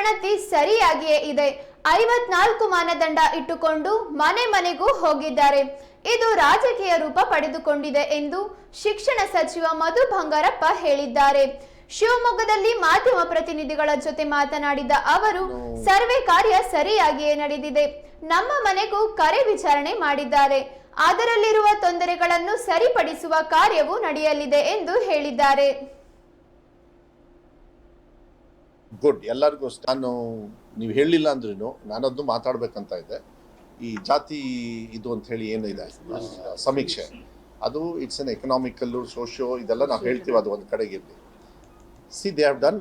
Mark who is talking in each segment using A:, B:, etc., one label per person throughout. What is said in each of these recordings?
A: ಗಣತಿ ಸರಿಯಾಗಿಯೇ ಇದೆ. ಐವತ್ನಾಲ್ಕು ಮಾನದಂಡ ಇಟ್ಟುಕೊಂಡು ಮನೆ ಮನೆಗೂ ಹೋಗಿದ್ದಾರೆ. ಇದು ರಾಜಕೀಯ ರೂಪ ಪಡೆದುಕೊಂಡಿದೆ ಎಂದು ಶಿಕ್ಷಣ ಸಚಿವ ಮಧು ಬಂಗಾರಪ್ಪ ಹೇಳಿದ್ದಾರೆ. ಶಿವಮೊಗ್ಗದಲ್ಲಿ ಮಾಧ್ಯಮ ಪ್ರತಿನಿಧಿಗಳ ಜೊತೆ ಮಾತನಾಡಿದ ಅವರು ಸರ್ವೆ ಕಾರ್ಯ ಸರಿಯಾಗಿಯೇ ನಡೆದಿದೆ. ನಮ್ಮ ಮನೆಗೂ ಕರೆ ವಿಚಾರಣೆ ಮಾಡಿದ್ದಾರೆ. ಅದರಲ್ಲಿರುವ ತೊಂದರೆಗಳನ್ನು ಸರಿಪಡಿಸುವ ಕಾರ್ಯವೂ ನಡೆಯಲಿದೆ ಎಂದು ಹೇಳಿದ್ದಾರೆ.
B: ಗುಡ್ ಎಲ್ಲರಿಗೂ. ನಾನು ನೀವು ಹೇಳಲಿಲ್ಲ ಅಂದ್ರೂ ನಾನದ್ದು ಮಾತಾಡ್ಬೇಕಂತ ಇದೆ. ಈ ಜಾತಿ ಇದು ಅಂತ ಹೇಳಿ ಏನಿದೆ ಸಮೀಕ್ಷೆ. ಅದು ಇಟ್ಸ್ ಎನ್ ಎಕನಾಮಿಕಲ್ಲು ಸೋಷಿಯೋ ಇದೆಲ್ಲ ನಾವು ಹೇಳ್ತೀವಿ, ಅದು ಒಂದು ಕಡೆಗೆ ಇರಲಿ. See they have done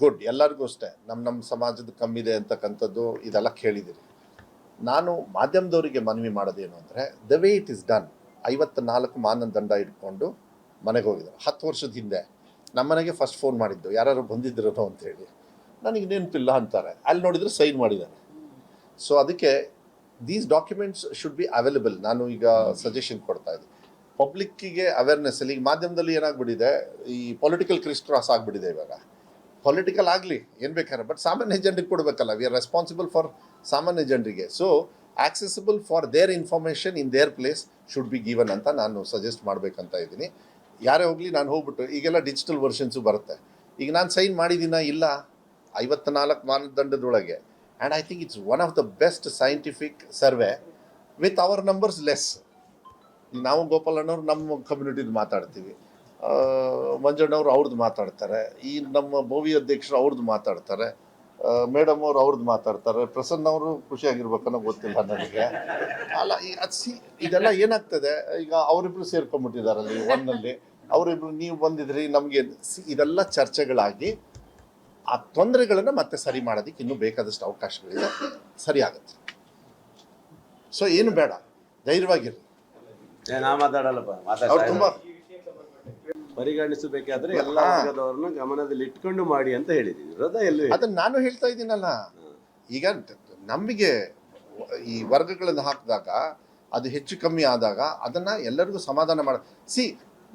B: good ಎಲ್ಲರಿಗೂ ಅಷ್ಟೇ. ನಮ್ಮ ನಮ್ಮ ಸಮಾಜದ ಕಮ್ಮಿದೆ ಅಂತಕ್ಕಂಥದ್ದು ಇದೆಲ್ಲ ಕೇಳಿದ್ದೀರಿ ನಾನು ಮಾಧ್ಯಮದವರಿಗೆ ಮನವಿ ಮಾಡೋದೇನು ಅಂದರೆ the way it is done ಐವತ್ತ ನಾಲ್ಕು ಮಾನದಂಡ ಇಟ್ಕೊಂಡು ಮನೆಗೆ ಹೋಗಿದ್ದಾರೆ. ಹತ್ತು ವರ್ಷದ ಹಿಂದೆ. ನಮ್ಮನೆಗೆ ಫಸ್ಟ್ ಫೋನ್ ಮಾಡಿದ್ದು. ಯಾರು ಅಂತ ಅಂತೇಳಿ ನನಗೆ ನೆನಪಿಲ್ಲ ಅಂತಾರೆ. ಅಲ್ಲಿ ನೋಡಿದರೆ ಸೈನ್ ಮಾಡಿದ್ದಾರೆ. ಸೊ ಅದಕ್ಕೆ these documents should be available ನಾನು ಈಗ ಸಜೆಷನ್ ಕೊಡ್ತಾ ಇದ್ದೀನಿ ಪಬ್ಲಿಕ್ಕಿಗೆ ಅವೇರ್ನೆಸ್ ಈಗ ಮಾಧ್ಯಮದಲ್ಲಿ ಏನಾಗ್ಬಿಟ್ಟಿದೆ, ಈ ಪೊಲಿಟಿಕಲ್ ಕ್ರಿಸ್ ಕ್ರಾಸ್ ಆಗಿಬಿಟ್ಟಿದೆ ಇವಾಗ. ಪೊಲಿಟಿಕಲ್ ಆಗಲಿ, ಏನು ಬೇಕಾದ್ರೆ ಬಟ್ ಸಾಮಾನ್ಯ ಜನರಿಗೆ ಕೊಡಬೇಕಲ್ಲ. ವಿ ಆರ್ ರೆಸ್ಪಾನ್ಸಿಬಲ್ ಫಾರ್ ಸಾಮಾನ್ಯ ಜನರಿಗೆ. So accessible for their information in their place should be given ಅಂತ ನಾನು ಸಜೆಸ್ಟ್ ಮಾಡಬೇಕಂತ ಇದ್ದೀನಿ. ಯಾರೇ ಹೋಗಲಿ, ನಾನು ಹೋಗ್ಬಿಟ್ಟು ಈಗೆಲ್ಲ ಡಿಜಿಟಲ್ ವರ್ಷನ್ಸು ಬರುತ್ತೆ. ಈಗ ನಾನು ಸೈನ್ ಮಾಡಿದ್ದೀನ ಇಲ್ಲ? ಐವತ್ತ ನಾಲ್ಕು ಮಾನದಂಡದೊಳಗೆ and I think it's one of the best scientific survey with our numbers less ನಾವು ಗೋಪಾಲಣ್ಣವ್ರು ನಮ್ಮ ಕಮ್ಯುನಿಟಿದು ಮಾತಾಡ್ತೀವಿ. ಮಂಜಣ್ಣವ್ರು ಅವ್ರದ್ದು ಮಾತಾಡ್ತಾರೆ. ಈ ನಮ್ಮ ಭೋವಿ ಅಧ್ಯಕ್ಷರು ಅವ್ರದ್ದು ಮಾತಾಡ್ತಾರೆ. ಮೇಡಮ್ ಅವರು ಅವ್ರದ್ದು ಮಾತಾಡ್ತಾರೆ. ಪ್ರಸನ್ನ ಅವರು ಖುಷಿಯಾಗಿರ್ಬೇಕನ್ನೋ ಗೊತ್ತಿಲ್ಲ ನನಗೆ. ಅಲ್ಲ, ಈ, ಅದು ಸಿ, ಇದೆಲ್ಲ ಏನಾಗ್ತದೆ? ಈಗ ಅವರಿಬ್ರು ಸೇರ್ಕೊಂಡ್ಬಿಟ್ಟಿದಾರಲ್ಲಿ ಒನ್ನಲ್ಲಿ ಅವರಿಬ್ರು ನೀವು ಬಂದಿದ್ರಿ ನಮಗೆ ಇದೆಲ್ಲ ಚರ್ಚೆಗಳಾಗಿ ಆ ತೊಂದರೆಗಳನ್ನು ಮತ್ತೆ ಸರಿ ಮಾಡೋದಕ್ಕೆ ಇನ್ನೂ ಬೇಕಾದಷ್ಟು ಅವಕಾಶಗಳಿದೆ ಸರಿ ಆಗುತ್ತೆ. ಸೊ ಏನು ಬೇಡ
C: ಧೈರ್ಯವಾಗಿರಿ
B: ಅವ್ರು ತುಂಬಾ
C: ಪರಿಗಣಿಸಬೇಕಾದ್ರೆ ಎಲ್ಲ. ವರ್ಗದವರನ್ನು ಗಮನದಲ್ಲಿ ಇಟ್ಕೊಂಡು ಮಾಡಿ ಅಂತ ಹೇಳಿದೀನಿ.
B: ಅದನ್ನ ನಾನು ಹೇಳ್ತಾ ಇದ್ದೀನಲ್ಲ. ಈಗ ನಮಗೆ ಈ ವರ್ಗಗಳನ್ನು ಹಾಕಿದಾಗ ಅದು ಹೆಚ್ಚು ಕಮ್ಮಿ ಆದಾಗ ಅದನ್ನ ಎಲ್ಲರಿಗೂ ಸಮಾಧಾನ ಮಾಡ ಸಿ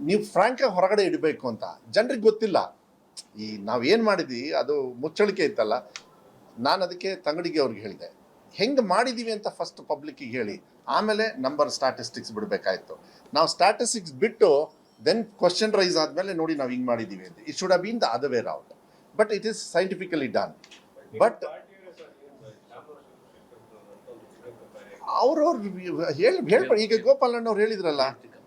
B: ನೀವು ಫ್ರಾಂಕ್ ಹೊರಗಡೆ ಇಡಬೇಕು ಅಂತ ಜನರಿಗೆ ಗೊತ್ತಿಲ್ಲ. ಈ ನಾವು ಏನು ಮಾಡಿದ್ವಿ, ಅದು ಮುಚ್ಚಳಿಕೆ ಇತ್ತಲ್ಲ, ನಾನು ಅದಕ್ಕೆ ತಂಗಡಿಗೆ ಅವ್ರಿಗೆ ಹೇಳಿದೆ, ಹೆಂಗೆ ಮಾಡಿದ್ದೀವಿ ಅಂತ ಫಸ್ಟ್ ಪಬ್ಲಿಕ್ಕಿಗೆ ಹೇಳಿ, ಆಮೇಲೆ ನಂಬರ್ ಸ್ಟಾಟಿಸ್ಟಿಕ್ಸ್ ಬಿಡಬೇಕಾಯಿತು. ನಾವು ಸ್ಟಾಟಿಸ್ಟಿಕ್ಸ್ ಬಿಟ್ಟು ದೆನ್ ಕ್ವಶನ್ ರೈಸ್ ಆದಮೇಲೆ ನೋಡಿ ನಾವು ಹಿಂಗೆ ಮಾಡಿದ್ದೀವಿ ಅಂತ. It should been the other way round but it is scientifically done but ಅವ್ರವ್ರು, ಹೇಳಿ ಹೇಳ್ಬೇಡಿ ಈಗ ಗೋಪಾಲಣ್ಣವ್ರು ಹೇಳಿದ್ರಲ್ಲ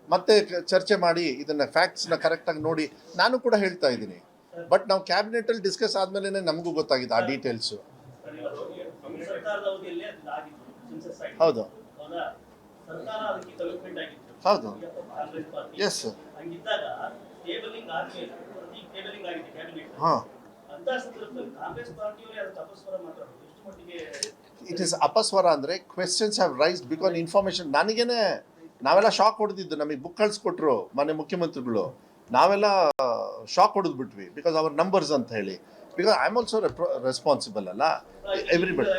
B: ಮತ್ತೆ ಚರ್ಚೆ ಮಾಡಿ ಇದನ್ನ ಫ್ಯಾಕ್ಟ್ಸ್ನ ಕರೆಕ್ಟಾಗಿ ನೋಡಿ ನಾನು ಕೂಡ ಹೇಳ್ತಾ ಇದ್ದೀನಿ. ಬಟ್ ನಾವು ಕ್ಯಾಬಿನೆಟಲ್ಲಿ ಡಿಸ್ಕಸ್ ಆದ್ಮೇಲೆ ನಮಗೂ ಗೊತ್ತಾಗಿದೆ ಆ ಡೀಟೇಲ್ಸು ಹೌದು.
D: ಹೌದು.
B: ಎಸ್ ಹಾಂ. ಇಟ್ ಇಸ್ ಅಪಸ್ವರ ಅಂದರೆ questions have raise because information ನನಗೇನೆ ನಾವೆಲ್ಲ ಶಾಕ್ ಹೊಡೆದಿದ್ದು ನಮಗೆ ಬುಕ್ ಕಳಿಸ್ಕೊಟ್ರು ಮನೆ ಮುಖ್ಯಮಂತ್ರಿಗಳು. ನಾವೆಲ್ಲ ಶಾಕ್ ಹೊಡೆದು ಬಿಟ್ವಿ ಬಿಕಾಸ್ ಅವರ್ ನಂಬರ್ಸ್ ಅಂತ ಹೇಳಿ. Because I am also responsible ಅಲ್ಲ? ಎವ್ರಿಬಡಿ